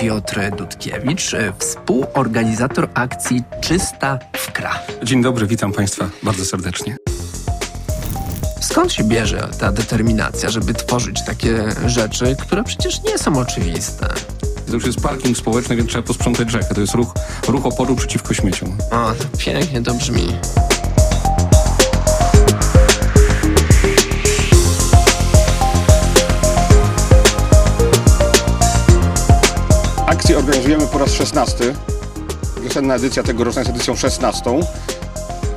Piotr Dudkiewicz, e, współorganizator akcji Czysta Wkra. Dzień dobry, witam Państwa bardzo serdecznie. Skąd się bierze ta determinacja, żeby tworzyć takie rzeczy, które przecież nie są oczywiste? To już jest parking społeczny, więc trzeba posprzątać rzekę. To jest ruch, ruch oporu przeciwko śmieciom. O, to pięknie to brzmi. Akcję organizujemy po raz 16. Wiosenna edycja tegoroczna jest edycją 16.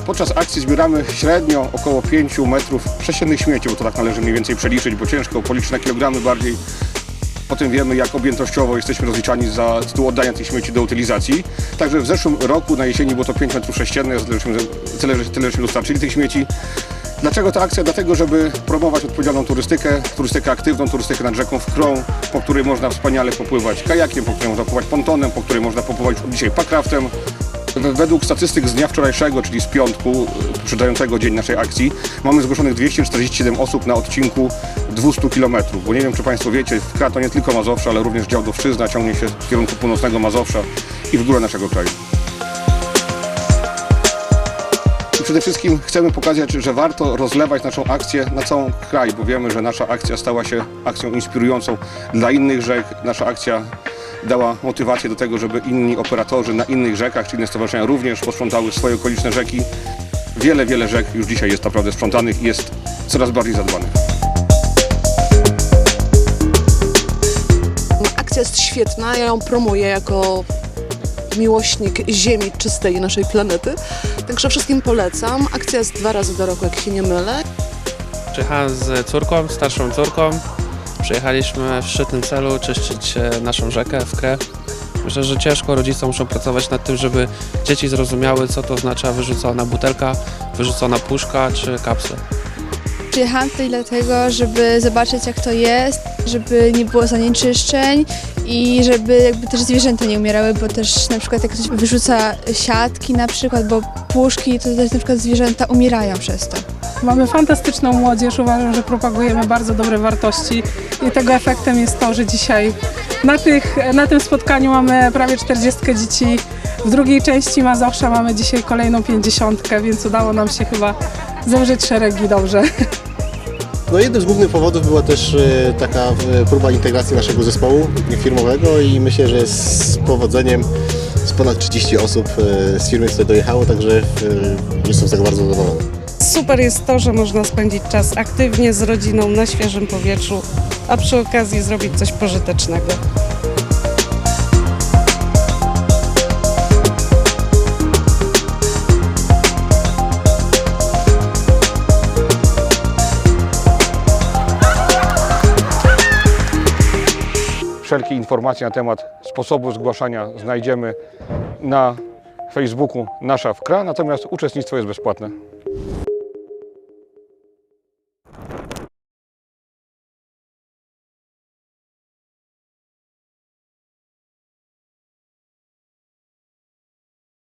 Podczas akcji zbieramy średnio około 5 metrów prześciennych śmieci, bo to tak należy mniej więcej przeliczyć, bo ciężko policzyć na kilogramy bardziej. Potem wiemy, jak objętościowo jesteśmy rozliczani za tytuł oddania tych śmieci do utylizacji. Także w zeszłym roku na jesieni było to 5 metrów sześciennych, tyle żeśmy dostarczyli tych śmieci. Dlaczego ta akcja? Dlatego, żeby promować odpowiedzialną turystykę, turystykę aktywną, turystykę nad rzeką Wkrą, po której można wspaniale popływać kajakiem, po której można popływać pontonem, po której można popływać dzisiaj pakraftem. W- Według statystyk z dnia wczorajszego, czyli z piątku, poprzedzającego dzień naszej akcji, mamy zgłoszonych 247 osób na odcinku 200 km. Bo nie wiem, czy Państwo wiecie, Wkra to nie tylko Mazowsze, ale również dział Dowszczyzna ciągnie się w kierunku północnego Mazowsza i w górę naszego kraju. Przede wszystkim chcemy pokazać, że warto rozlewać naszą akcję na całą kraj, bo wiemy, że nasza akcja stała się akcją inspirującą dla innych rzek. Nasza akcja dała motywację do tego, żeby inni operatorzy na innych rzekach, czy inne stowarzyszenia również posprzątały swoje okoliczne rzeki. Wiele, wiele rzek już dzisiaj jest naprawdę sprzątanych i jest coraz bardziej zadbanych. Akcja jest świetna, ja ją promuję jako miłośnik ziemi czystej naszej planety. Także wszystkim polecam. Akcja jest dwa razy do roku, jak się nie mylę. Przyjechałem z córką, starszą córką. Przyjechaliśmy w szczytnym celu czyścić e, naszą rzekę w krew. Myślę, że ciężko rodzice muszą pracować nad tym, żeby dzieci zrozumiały, co to oznacza wyrzucona butelka, wyrzucona puszka czy kapsel. Przyjechałam tutaj dlatego, żeby zobaczyć jak to jest, żeby nie było zanieczyszczeń i żeby jakby też zwierzęta nie umierały, bo też na przykład jak ktoś wyrzuca siatki na przykład, bo puszki, to też na przykład zwierzęta umierają przez to. Mamy fantastyczną młodzież, uważam, że propagujemy bardzo dobre wartości i tego efektem jest to, że dzisiaj na, tych, na tym spotkaniu mamy prawie 40 dzieci. W drugiej części Mazowsza mamy dzisiaj kolejną 50, więc udało nam się chyba zewrzeć szeregi dobrze. No jednym z głównych powodów była też e, taka e, próba integracji naszego zespołu firmowego i myślę, że z powodzeniem z ponad 30 osób e, z firmy tutaj dojechało, także jestem z tego bardzo zadowolony. Super jest to, że można spędzić czas aktywnie z rodziną na świeżym powietrzu, a przy okazji zrobić coś pożytecznego. Wszelkie informacje na temat sposobu zgłaszania znajdziemy na Facebooku Nasza Wkra, natomiast uczestnictwo jest bezpłatne.